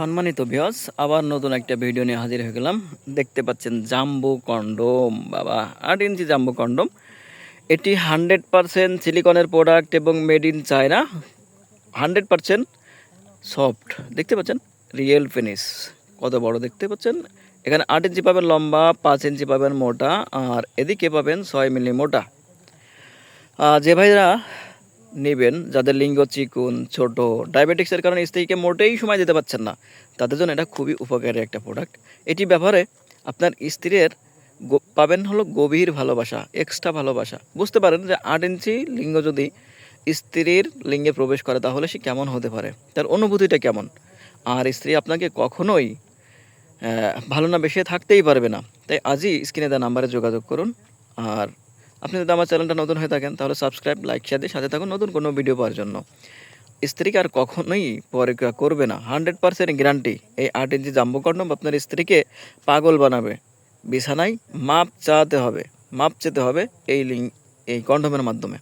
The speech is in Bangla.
সম্মানিত বিয়স আবার নতুন একটা ভিডিও নিয়ে হাজির হয়ে গেলাম। দেখতে পাচ্ছেন জাম্বু কন্ডোম, বাবা, আট ইঞ্চি জাম্বু কন্ডোম। এটি হান্ড্রেড পারসেন্ট সিলিকনের প্রোডাক্ট এবং made in China hundred percent soft দেখতে পাচ্ছেন? রিয়েল ফিনিশ কত বড় দেখতে পাচ্ছেন? এখানে আট ইঞ্চি পাবেন লম্বা, পাঁচ ইঞ্চি পাবেন মোটা, আর এদিকে পাবেন ছয় মিলি মোটা। যে ভাইরা নেবেন, যাদের লিঙ্গ চিকুন, ছোট ডায়াবেটিক্সের কারণে স্ত্রীকে মোটেই সময় দিতে পারছেন না। তাদের জন্য এটা খুবই উপকারী একটা প্রোডাক্ট এটি ব্যবহারে আপনার স্ত্রীর পাবেন হলো গভীর ভালোবাসা এক্সট্রা ভালোবাসা। বুঝতে পারেন যে আট ইঞ্চি লিঙ্গ যদি স্ত্রীর লিঙ্গে প্রবেশ করে, তাহলে সে কেমন হতে পারে? তার অনুভূতিটা কেমন? আর স্ত্রী আপনাকে কখনোই ভালো না বেশি থাকতেই পারবে না। তাই আজই স্ক্রিনে দেওয়া নাম্বারে যোগাযোগ করুন। আর আপনি যদি আমার চ্যানেলটা নতুন হয়ে থাকেন, তাহলে সাবস্ক্রাইব লাইক শেয়ার দিয়ে সাথে থাকুন নতুন কোনো ভিডিও পাওয়ার জন্য। স্ত্রীকে আর কখনোই পরীক্ষা করবে না। হান্ড্রেড পার্সেন্ট গ্যারান্টি এই আট ইঞ্চি জাম্বু কন্ডম আপনার স্ত্রীকে পাগল বানাবে। বিছানায় মাপ চাতে হবে, মাপ চেতে হবে এই লিঙ্ক এই কন্ডমের মাধ্যমে।